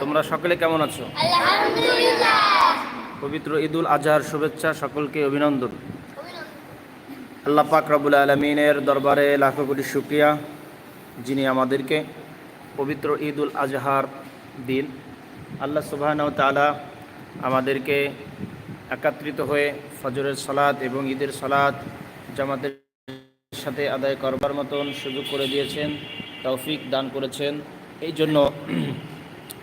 তোমরা সকলে কেমন আছো? পবিত্র ঈদুল আজহার শুভেচ্ছা সকলকে অভিনন্দন। আল্লাহ পাক রবুল আলমিনের দরবারে লাখো কোটি শুক্রিয়া যিনি আমাদেরকে পবিত্র ঈদুল আজহার দিন আল্লাহ সুবাহন তালা আমাদেরকে একত্রিত হয়ে ফজরের সলাদ এবং ঈদের সলাদ জামাতের সাথে আদায় করবার মতন সুযোগ করে দিয়েছেন তৌফিক দান করেছেন। এই জন্য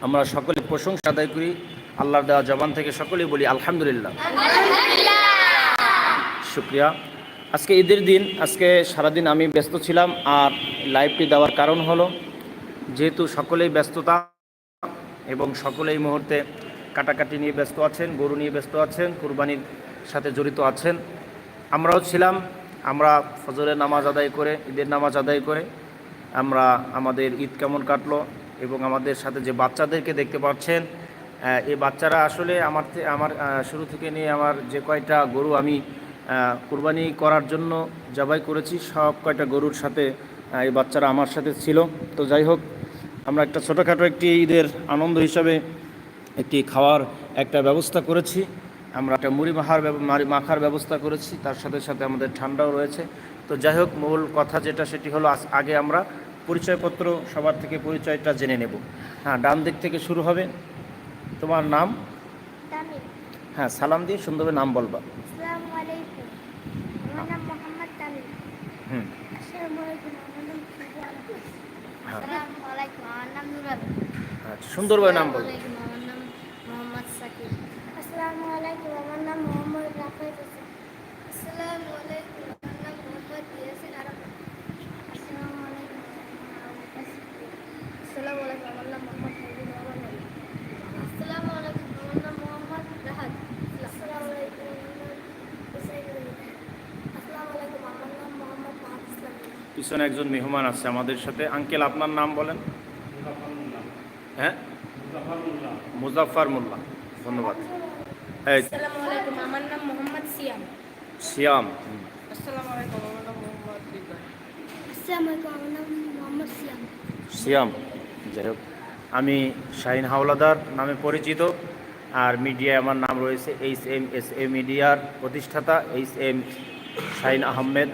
আমরা সকলে প্রশংসা আদায় করি। আল্লাহর দেওয়া জবান থেকে সকলেই বলি আলহামদুলিল্লাহ। শুক্রিয়া। আজকে ঈদের দিন আজকে সারাদিন আমি ব্যস্ত ছিলাম আর লাইভটি দেওয়ার কারণ হলো যেহেতু সকলেই ব্যস্ততা এবং সকলেই মুহূর্তে কাটাকাটি নিয়ে ব্যস্ত আছেন গরু নিয়ে ব্যস্ত আছেন কুরবানির সাথে জড়িত আছেন আমরাও ছিলাম আমরা ফজরের নামাজ আদায় করে ঈদের নামাজ আদায় করে আমরা আমাদের ঈদ কেমন কাটলো এবং আমাদের সাথে যে বাচ্চাদেরকে দেখতে পাচ্ছেন এই বাচ্চারা আসলে আমার আমার শুরু থেকে নিয়ে আমার যে কয়টা গরু আমি কুরবানি করার জন্য জবাই করেছি, সব কয়টা গরুর সাথে এই বাচ্চারা আমার সাথে ছিল। তো যাই হোক, আমরা একটা ছোটোখাটো একটি ঈদের আনন্দ হিসাবে একটি খাওয়ার একটা ব্যবস্থা করেছি। আমরা একটা মুড়ি মাখার মাখার ব্যবস্থা করেছি, তার সাথে সাথে আমাদের ঠান্ডাও রয়েছে। তো যাই হোক, মূল কথা যেটা, সেটি হলো আগে আমরা পরিচয়পত্র সবার থেকে পরিচয়টা জেনে নেব। হ্যাঁ ডান দিক থেকে শুরু হবে। তোমার নাম? হ্যাঁ সালাম দিয়ে সুন্দরভাবে নাম বলবা। হুম। হ্যাঁ। আচ্ছা সুন্দরভাবে নাম সাকিব। আসসালামু আলাইকুম আমার নাম মোহাম্মদ রাফায়েত হোসেন। আসসালামু আলাইকুম আমার নাম মোহাম্মদ ইয়াসিন আরব আসসালামু আলাইকুম আসসালামু আলাইকুম আমার নাম মোহাম্মদ হাবিবুর রহমান আলী। আসসালামু আলাইকুম আমার নাম মোহাম্মদ রাহাত আসসালামু আলাইকুম আমার নাম হুসাইন আলী। আসসালামু আলাইকুম আমার নাম মোহাম্মদ মাহাদ ইসলাম পিছনে একজন মেহমান আছে আমাদের সাথে। আঙ্কেল আপনার নাম বলেন? হ্যাঁ? মুজাফফর মোল্লা ধন্যবাদ। এই আসসালামু আমার নাম মোহাম্মদ সিয়াম। সিয়াম। যাই হোক। আমি শাহিন হাওলাদার নামে পরিচিত, আর মিডিয়ায় আমার নাম রয়েছে এইচ এম এস এ মিডিয়ার প্রতিষ্ঠাতা এইচ এম শাহিন আহমেদ।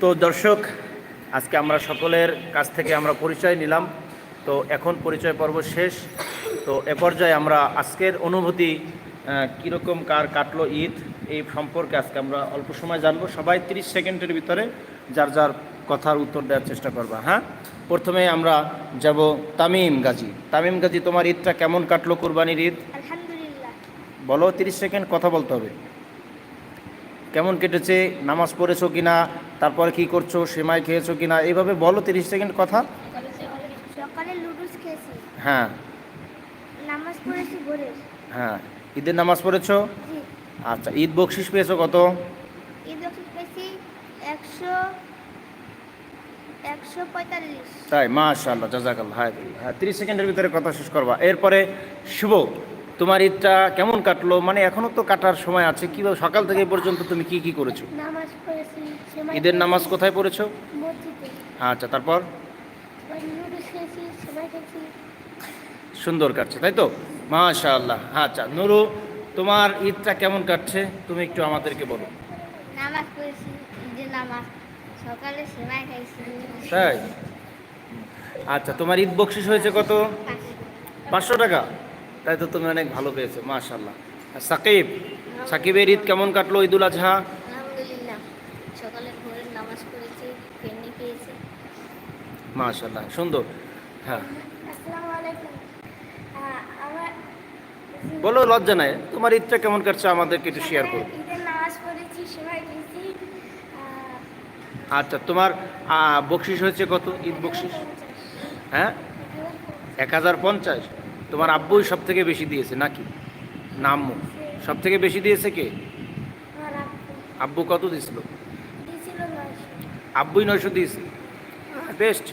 তো দর্শক, আজকে আমরা সকলের কাছ থেকে আমরা পরিচয় নিলাম। তো এখন পরিচয় পর্ব শেষ। তো এ পর্যায়ে আমরা আজকের অনুভূতি কীরকম, কার কাটলো ঈদ, এই সম্পর্কে আজকে আমরা অল্প সময় জানব। সবাই 30 সেকেন্ডের ভিতরে যার যার কথার উত্তর দেওয়ার চেষ্টা করবা হ্যাঁ? প্রথমে আমরা যাব তামিম গাজী। তামিম গাজী তোমার ঈদটা কেমন কাটলো কুরবানির ঈদ? বলো 30 সেকেন্ড কথা বলতে হবে। কেমন কেটেছে? নামাজ পড়েছো কিনা? তারপরে কি করছ? সেমাই খেয়েছো কিনা? এইভাবে বলো 30 সেকেন্ড কথা। হ্যাঁ। নামাজ পড়েছি ভোরে। হ্যাঁ। ঈদের নামাজ পড়েছো? আচ্ছা ঈদ বকশিস পেয়েছ কত? ঈদ ওষুধ পেয়েছি একশো তাই মাশাআল্লাহ জাজাকাল্লাহ হ্যাঁ হ্যাঁ তিরিশ সেকেন্ডের ভিতরে কথা শেষ করবা। এরপরে শুভ তোমার ঈদটা কেমন কাটলো? মানে এখনও তো কাটার সময় আছে। কীভাবে সকাল থেকে পর্যন্ত তুমি কি কি করেছ? ঈদের নামাজ কোথায় পড়েছো? আচ্ছা তারপর? সুন্দর কাটছে তাই তো? মাশাআল্লাহ আচ্ছা নুরু তোমার ঈদটা কেমন কাটছে? তুমি একটু আমাদেরকে বলো। নামাজ পড়েছি ঈদের নামাজ। সকালে সেমাই খাইছি। তাই? আচ্ছা তোমার ঈদ বকশিস হয়েছে কত? পাঁচশো। টাকা? তাই তো তুমি অনেক ভালো পেয়েছ মাশাল্লাহ আর সাকিব? সাকিবের ঈদ কেমন কাটলো ঈদুল আজহা? মাশাল্লাহ সুন্দর। হ্যাঁ। বলো লজ্জা নাই। তোমার ঈদটা কেমন কাটছে আমাদেরকে একটু শেয়ার করো ঈদের নামাজ পড়েছি সেমাই খেয়েছি আচ্ছা তোমার বকশিস হয়েছে কত? ঈদ বকশিস? হ্যাঁ? এক হাজার পঞ্চাশ। তোমার আব্বুই সব থেকে বেশি দিয়েছে নাকি? না আম্মু। সব থেকে বেশি দিয়েছে কে? আব্বু। কত দিয়েছিল? আব্বুই নয়শো দিয়েছে। বেস্ট।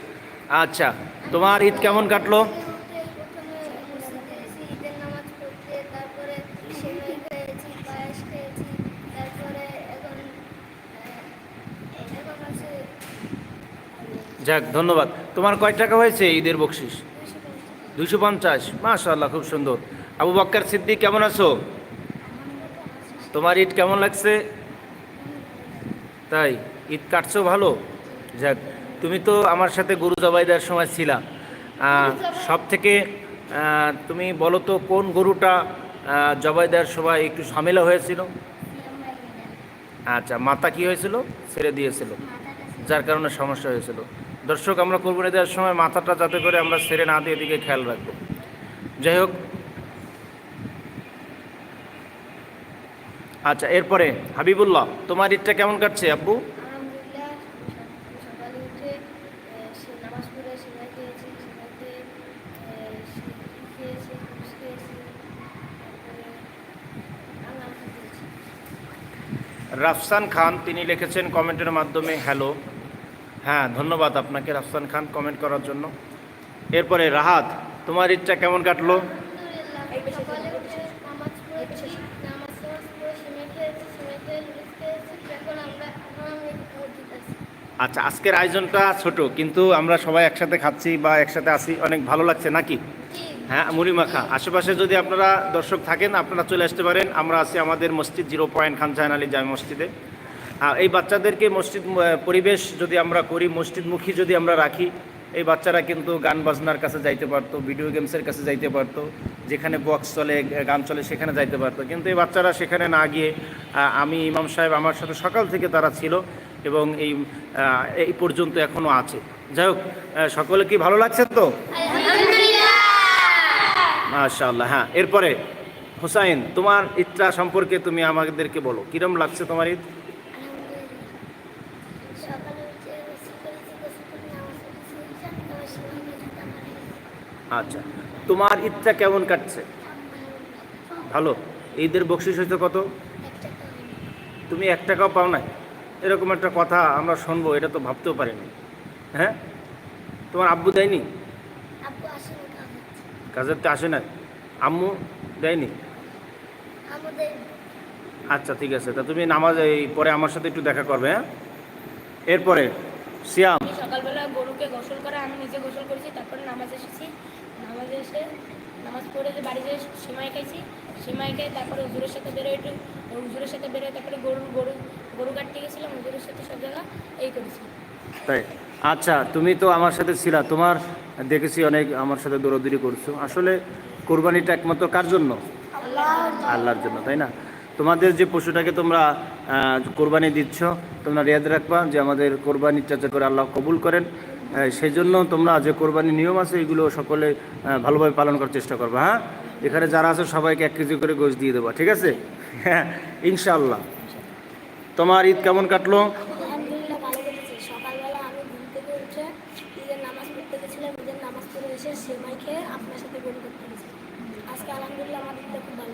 আচ্ছা তোমার ঈদ কেমন কাটলো? যাক, ধন্যবাদ। তোমার কয় টাকা হয়েছে ঈদের বকশিস? দুশো পঞ্চাশ। মাশাল্লাহ খুব সুন্দর। আবু বাক্কার সিদ্দিক, কেমন আছো? তোমার ঈদ কেমন লাগছে? তাই, ঈদ কাটছো ভালো? যাক, তুমি তো আমার সাথে গরু জবাই দেওয়ার সময় ছিলা। সব থেকে তুমি বলো তো, কোন গরুটা জবাই দেওয়ার সময় একটু ঝামেলা হয়েছিল? আচ্ছা মাথা কি হয়েছিল? ছেড়ে দিয়েছিল। যার কারণে সমস্যা হয়েছিল। দর্শক আমরা কোরবানি দেওয়ার সময় মাথাটা যাতে করে আমরা সেরে না দিয়ে এদিকে খেয়াল রাখব। যাই হোক আচ্ছা এরপরে হাবিবুল্লাহ তোমার ঈদটা কেমন কাটছে আব্বু? রাফসান খান তিনি লিখেছেন কমেন্টের মাধ্যমে হ্যালো। হ্যাঁ ধন্যবাদ আপনাকে রাফসান খান কমেন্ট করার জন্য। এরপরে রাহাত, তোমার ঈদটা কেমন কাটলো? আচ্ছা আজকের আয়োজনটা ছোট, কিন্তু আমরা সবাই একসাথে খাচ্ছি বা একসাথে আসি অনেক ভালো লাগছে, নাকি? হ্যাঁ মুড়ি মাখা। আশেপাশে যদি আপনারা দর্শক থাকেন, আপনারা চলে আসতে পারেন। আমরা আছি আমাদের মসজিদ, জিরো পয়েন্ট খান জাহান আলী জামে মসজিদে। এই বাচ্চাদেরকে মসজিদ পরিবেশ যদি আমরা করি মসজিদমুখী যদি আমরা রাখি এই বাচ্চারা কিন্তু গান বাজনার কাছে যাইতে পারতো ভিডিও গেমসের কাছে যাইতে পারতো যেখানে বক্স চলে গান চলে সেখানে যাইতে পারতো। কিন্তু এই বাচ্চারা সেখানে না গিয়ে আমি ইমাম সাহেব আমার সাথে সকাল থেকে তারা ছিল এবং এই এই পর্যন্ত এখনও আছে। যাই হোক সকলে কি ভালো লাগছে তো? মাশাআল্লাহ হ্যাঁ। এরপরে হোসাইন তোমার ঈদটা সম্পর্কে তুমি আমাদেরকে বলো। কিরম লাগছে তোমার ঈদ আলহামদুলিল্লাহ সকালে উঠে গোসল করেছি গোসল করে নামাজ পড়েছি তারপর সেমাই খেয়েছি তারপরে আচ্ছা। তোমার ঈদটা কেমন কাটছে? ভালো। ঈদের বকশিস হয়েছে কত? তুমি এক টাকাও পাও না এরকম একটা কথা আমরা শুনব এটা তো ভাবতেও পারিনি। হ্যাঁ? তোমার আব্বু দেয়নি? আব্বু আসেনি কাজ কাজের তো আসে না আম্মু দেয়নি? আচ্ছা ঠিক আছে। তা তুমি নামাজ এই পরে আমার সাথে একটু দেখা করবে হ্যাঁ? এরপরে সিয়াম। সকালবেলা গরুকে গোসল করে আমি নিজে গোসল করেছি তারপরে নামাজ এসেছি। এসে, নামাজ পড়ে যে সেমাই খাইছি, সেমাই খাই তারপরে হুজুরের সাথে বেরোয় একটু। হুজুরের সাথে বেরোয়, তারপরে গরু গরু গরু কাটতে গেছিলাম, হুজুরের সাথে সব জায়গা এই করেছি। তাই? আচ্ছা তুমি তো আমার সাথে ছিলা, তোমার দেখেছি অনেক আমার সাথে দৌড়দৌড়ি করছ। আসলে কোরবানিটা একমাত্র কার জন্য? আল্লাহর জন্য, তাই না? তোমাদের যে পশুটাকে তোমরা কোরবানি দিচ্ছ, তোমরা রেয়াদ রাখবা যে আমাদের কোরবানির চাচা করে আল্লাহ কবুল করেন। সেই জন্য তোমরা যে কোরবানির নিয়ম আছে এগুলো সকলে ভালোভাবে পালন করার চেষ্টা করবা হ্যাঁ? এখানে যারা আছে সবাইকে এক কেজি করে গোশ দিয়ে দেবা ঠিক আছে? হ্যাঁ ইনশাল্লাহ তোমার ঈদ কেমন কাটলো?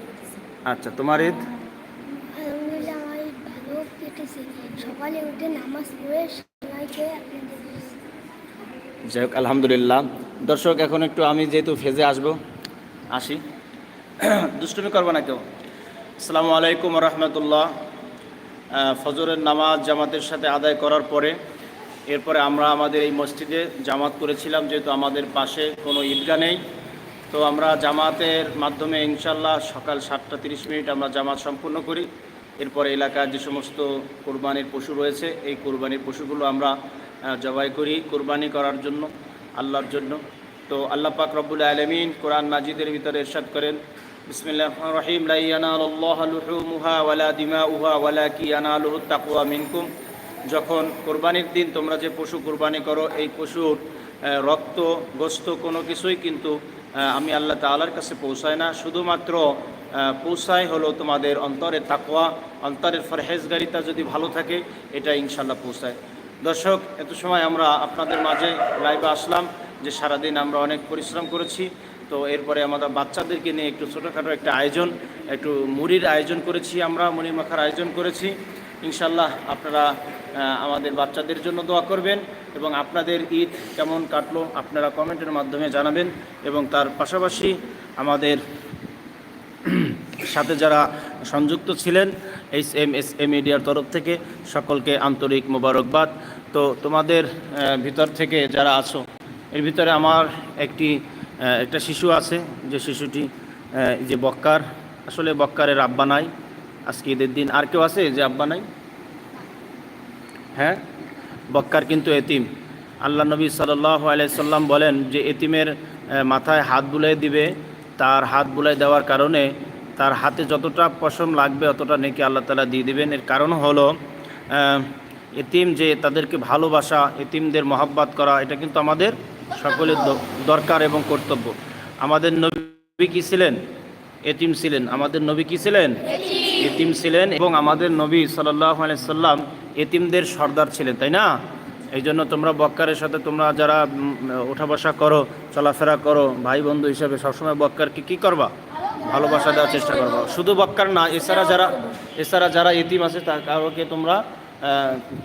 গেছি। আচ্ছা তোমার ঈদ? আলহামদুলিল্লাহ আমার ঈদ ভালো কেটেছে। সকালে উঠে নামাজ পড়ে খেয়ে আপনাদের গেছি যাই হোক, আলহামদুলিল্লাহ। দর্শক, এখন একটু আমি যেহেতু ফেজে আসব, আসি। দুষ্টুমি করব না কেউ? আসসালামু আলাইকুম রহমতুল্লাহ। ফজরের নামাজ জামাতের সাথে আদায় করার পরে, এরপরে আমরা আমাদের এই মসজিদে জামাত করেছিলাম, যেহেতু আমাদের পাশে কোনো ঈদগা নেই। তো আমরা জামাতের মাধ্যমে ইনশাল্লাহ সকাল সাতটা তিরিশ মিনিট আমরা জামাত সম্পূর্ণ করি। এরপরে এলাকার যে সমস্ত কোরবানির পশু রয়েছে, এই কোরবানির পশুগুলো আমরা জবাই করি, কোরবানি করার জন্য, আল্লাহর জন্য। তো আল্লাহ পাক রব্বুল আলমিন কোরআন মাজিদের ভিতরে এরশাদ করেন ইয়ানালুহু তাকওয়া মিনকুম। যখন কোরবানির দিন তোমরা যে পশু কোরবানি করো, এই পশুর রক্ত, গোস্ত কোনো কিছুই কিন্তু আমি আল্লাহ তাআলার কাছে পৌঁছায় না। শুধুমাত্র পৌঁছায় হলো তোমাদের অন্তরের তাকওয়া, অন্তরের ফরহেজগারিতা যদি ভালো থাকে, এটা ইনশাল্লাহ পৌঁছায়। দর্শক, এত সময় আমরা আপনাদের মাঝে লাইভে আসলাম যে সারাদিন আমরা অনেক পরিশ্রম করেছি। তো এরপরে আমাদের বাচ্চাদেরকে নিয়ে একটু ছোটোখাটো একটা আয়োজন, একটু মুড়ির আয়োজন করেছি আমরা, মুড়ি মাখার আয়োজন করেছি। ইনশাল্লাহ আপনারা আমাদের বাচ্চাদের জন্য দোয়া করবেন এবং আপনাদের ঈদ কেমন কাটলো আপনারা কমেন্টের মাধ্যমে জানাবেন এবং তার পাশাপাশি আমাদের সাথে যারা সংযুক্ত ছিলেন এইচ এম এস এ মিডিয়ার তরফ থেকে সকলকে আন্তরিক মোবারকবাদ। তো তোমাদের ভিতর থেকে যারা আছো, এর ভিতরে আমার একটি একটা শিশু আছে, যে শিশুটি যে বক্কার, আসলে বক্কারের আব্বা নাই, আজকে ঈদের দিন। আর কেউ আছে যে আব্বা নাই? হ্যাঁ? বক্কার কিন্তু এতিম। আল্লাহ নবী সাল্লাহ আলাইসাল্লাম বলেন যে এতিমের মাথায় হাত বুলাই দিবে, তার হাত বুলাই দেওয়ার কারণে তার হাতে যতটা পশম লাগবে অতটা নেকি আল্লাহ তালা দিয়ে দেবেন। এর কারণ হলো এতিম যে তাদেরকে ভালোবাসা, এতিমদের মহাব্বাত করা, এটা কিন্তু আমাদের সকলের দরকার এবং কর্তব্য। আমাদের নবী কী ছিলেন? এতিম ছিলেন। আমাদের নবী কী ছিলেন? এতিম ছিলেন এবং আমাদের নবী সাল্লাহ সাল্লাম এতিমদের সর্দার ছিলেন, তাই না? এই জন্য তোমরা বক্কারের সাথে তোমরা যারা ওঠা বসা করো, চলাফেরা করো, ভাই বন্ধু হিসাবে সবসময় বক্কারকে কী করবা? ভালোবাসা দেওয়ার চেষ্টা করবা। শুধু বক্কার না, এছাড়া যারা এছাড়া যারা এতিম আছে তার কাউকে তোমরা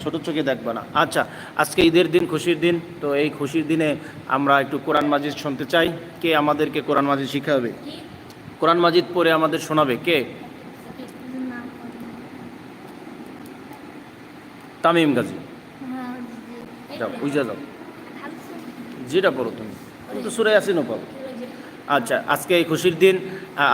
ছোট চোখে দেখবে না। আচ্ছা আজকে ঈদের দিন, খুশির দিন, তো এই খুশির দিনে আমরা একটু কোরআন মাজিদ শুনতে চাই। কে আমাদেরকে কোরআন মাজিদ শিখাবে? কোরআন মাজিদ পড়ে আমাদের শোনাবে কে? তামিম গাজী। যাও বুঝে যাও। যেটা পড়ো তুমি। তুমি তো সুরে আসিনও পাবো। আচ্ছা আজকে এই খুশির দিন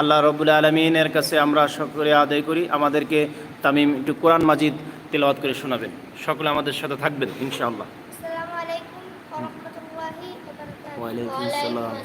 আল্লাহ রবুল্লা আলমিনের কাছে আমরা সকলে আদায় করি। আমাদেরকে তামিম একটু কোরআন মাজিদ তেলাওয়াত করে শোনাবেন। সকলে আমাদের সাথে থাকবেন ইনশাআল্লাহ। আসসালামু আলাইকুম ওয়া রাহমাতুল্লাহি ওয়া বারাকাতুহু। ওয়ালাইকুম আসসালাম।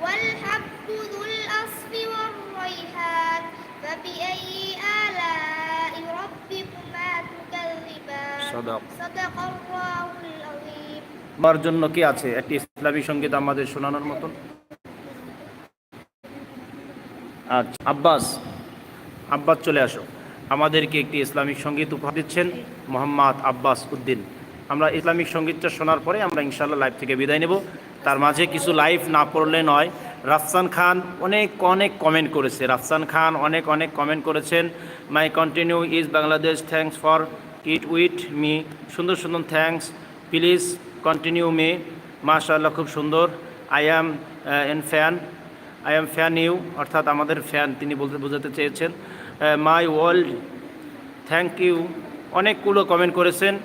والحب ذو الأصف والريحان فبأي آلاء ربكما تكذبان صدق صدق الله العظيم আমার জন্য কি আছে একটি ইসলামী সঙ্গীত আমাদের শোনানোর মতন আচ্ছা আব্বাস আব্বাস চলে আসো। আমাদেরকে একটি ইসলামিক সংগীত উপহার দিচ্ছেন মোহাম্মদ আব্বাস উদ্দিন। আমরা ইসলামিক সঙ্গীতটা শোনার পরে আমরা ইনশাল্লাহ লাইভ থেকে বিদায় নেব। তার মাঝে কিছু লাইভ না পড়লে নয়। রাফসান খান অনেক অনেক কমেন্ট করেছে। রাফসান খান অনেক অনেক কমেন্ট করেছেন। My continue is Bangladesh thanks for it with me সুন্দর সুন্দর থ্যাঙ্কস প্লিজ কন্টিনিউ মি মাশাল্লাহ খুব সুন্দর। I am an fan I am fan you অর্থাৎ আমাদের ফ্যান তিনি বলতে, বোঝাতে চেয়েছেন। My world, thank you. অনেকগুলো কমেন্ট করেছেন।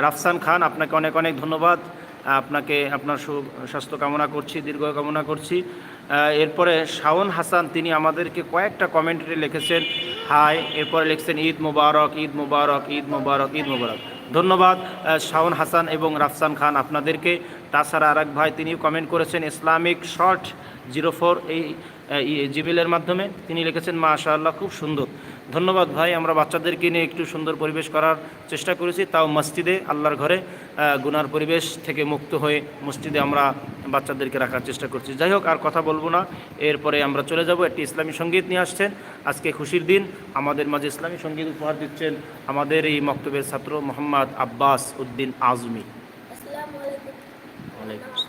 রাফসান খান, আপনাকে অনেক অনেক ধন্যবাদ। আপনাকে, আপনার সু- স্বাস্থ্য কামনা করছি, দীর্ঘ কামনা করছি। এরপরে শাওন হাসান, তিনি আমাদেরকে কয়েকটা কমেন্টে লিখেছেন। হাই, এরপরে লিখছেন, ঈদ মুবারক ঈদ মুবারক ঈদ মুবারক ঈদ মুবারক। ধন্যবাদ শাওন হাসান এবং রাফসান খান আপনাদেরকে। তাছাড়া আরেক ভাই তিনি কমেন্ট করেছেন, ইসলামিক শর্ট জিরো ফোর, এই জিমেলের মাধ্যমে তিনি লিখেছেন মাশাআল্লাহ খুব সুন্দর। ধন্যবাদ ভাই আমরা বাচ্চাদেরকে নিয়ে একটু সুন্দর পরিবেশ করার চেষ্টা করেছি। তাও মসজিদে আল্লাহর ঘরে গুনার পরিবেশ থেকে মুক্ত হয়ে মসজিদে আমরা বাচ্চাদেরকে রাখার চেষ্টা করছি। যাই হোক আর কথা বলব না। এরপরে আমরা চলে যাব একটি ইসলামী সংগীত নিয়ে আসছেন। আজকে খুশির দিন। আমাদের মাঝে ইসলামী সংগীত উপহার দিচ্ছেন আমাদের এই মক্তবের ছাত্র মোহাম্মদ আব্বাস উদ্দিন আজমি। আসসালামু আলাইকুম।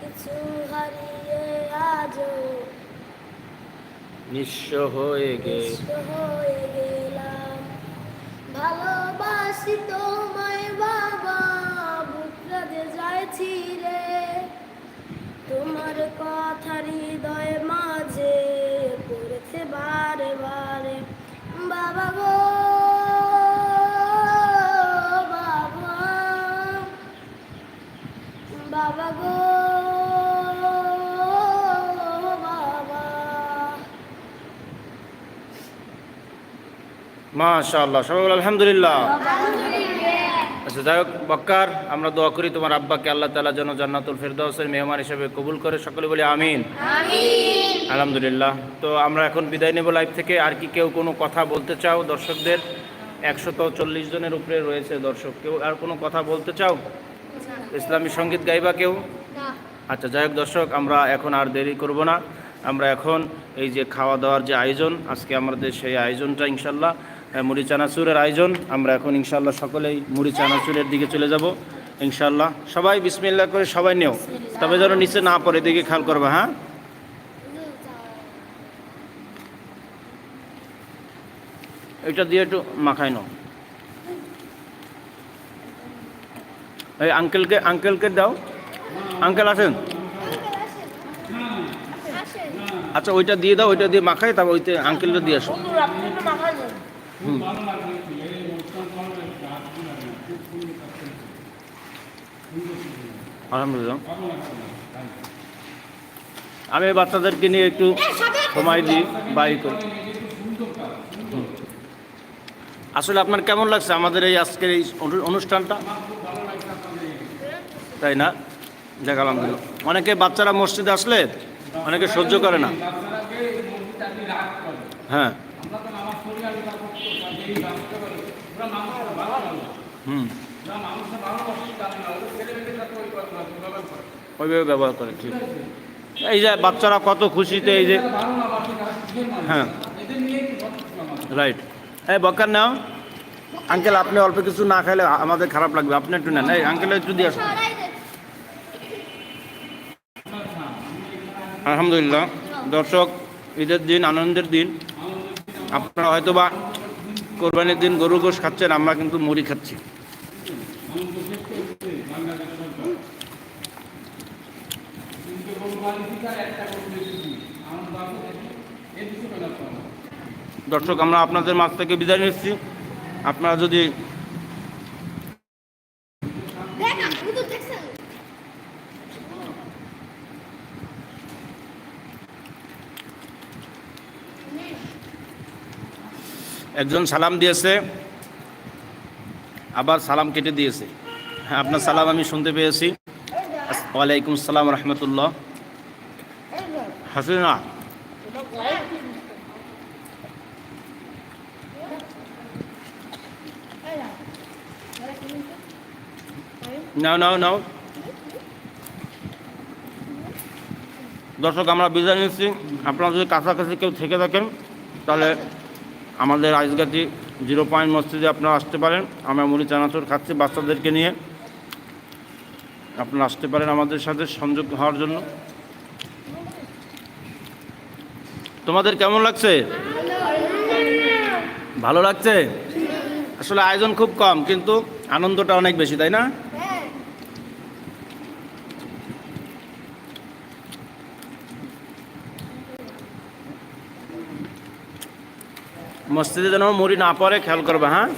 কিছু হারিয়ে আজ নিঃস্ব হয়ে গেলাম। ভালোবাসি তোমায় বাবা বুকটা যে যাইছি রে তোমার কথা হৃদয় মাঝে পড়েছে বারে বারে বাবা গো বাবা। বাবা গো। মাশাআল্লাহ সবাই বলে আলহামদুলিল্লাহ। আচ্ছা যাই হোক বক্কার আমরা দোয়া করি তোমার আব্বাকে আল্লাহ তালা যেন জান্নাতুল ফেরদাউসের মেহমান হিসেবে কবুল করে সকলে বলি আমিন। আলহামদুলিল্লাহ তো আমরা এখন বিদায় নেব লাইভ থেকে। আর কি কেউ কোনো কথা বলতে চাও দর্শকদের? একশত চল্লিশ জনের উপরে রয়েছে দর্শক। কেউ আর কোনো কথা বলতে চাও? ইসলামী সংগীত গাইবা কেউ? আচ্ছা যাই হোক দর্শক আমরা এখন আর দেরি করব না। আমরা এখন এই যে খাওয়া দাওয়ার যে আয়োজন আজকে আমাদের সেই আয়োজনটা ইনশাল্লাহ মুড়ি চানাচুরের আয়োজন। আমরা এখন ইনশাল্লাহ সকলেই মুড়ি চানাচুরের দিকে চলে যাব। ইনশাল্লাহ সবাই বিসমিল্লাহ করে সবাই নেও। তবে যেন নিচে না পড়ে দিকে খেয়াল করবে হ্যাঁ? এটা দিয়ে একটু মাখাই নাও। এই আঙ্কেলকে আঙ্কেলকে দাও। আঙ্কেল আসেন। আচ্ছা ওইটা দিয়ে দাও ওইটা দিয়ে মাখাই তারপর ওইতে আঙ্কেলটা দিয়ে আসো। আলহামদুলিল্লাহ। আমি বাচ্চাদেরকে নিয়ে একটু সময় দিই বাড়ি করি। আসলে আপনার কেমন লাগছে আমাদের এই আজকের এই অনুষ্ঠানটা? তাই না? যাক আলহামদুলিল্লাহ। অনেকে বাচ্চারা মসজিদে আসলে অনেকে সহ্য করে না। হ্যাঁ। ওইভাবে ব্যবহার করে, ঠিক। এই যে বাচ্চারা কত খুশিতে এই যে হ্যাঁ। রাইট এই বকার নাও। আঙ্কেল, আপনি অল্প কিছু না খাইলে আমাদের খারাপ লাগবে। আপনি একটু নেন। এই আঙ্কেল, একটু দিয়ে আসুন। আলহামদুলিল্লাহ। দর্শক, ঈদের দিন, আনন্দের দিন। আপনারা হয়তো বা কোরবানির দিন গরু গোশ খাচ্ছেন, আমরা কিন্তু মুড়ি খাচ্ছি। দর্শক, আমরা আপনাদের মাছ থেকে বিদায় নিচ্ছি। আপনারা যদি দেখ শুধু দেখছেন একজন সালাম দিয়েছে, আবার সালাম কেটে দিয়েছে। হ্যাঁ আপনার সালাম আমি শুনতে পেয়েছি। ওয়ালাইকুম সালাম রহমতুল্লাহ। হাসিনা। নাও নাও নাও। দর্শক, আমরা বিদায় নিচ্ছি। আপনারা যদি কাছাকাছি কেউ থেকে থাকেন, তাহলে আমাদের আইসগাতি জিরো পয়েন্ট মসজিদে আপনারা আসতে পারেন। আমরা মুড়ি, চানাচুর খাচ্ছি বাচ্চাদেরকে নিয়ে। আপনারা আসতে পারেন আমাদের সাথে সংযোগ হওয়ার জন্য। তোমাদের কেমন লাগছে? ভালো লাগছে? আসলে আয়োজন খুব কম, কিন্তু আনন্দটা অনেক বেশি, তাই না? মসজিদে যেন মুড়ি না পরে খেয়াল করবে হ্যাঁ?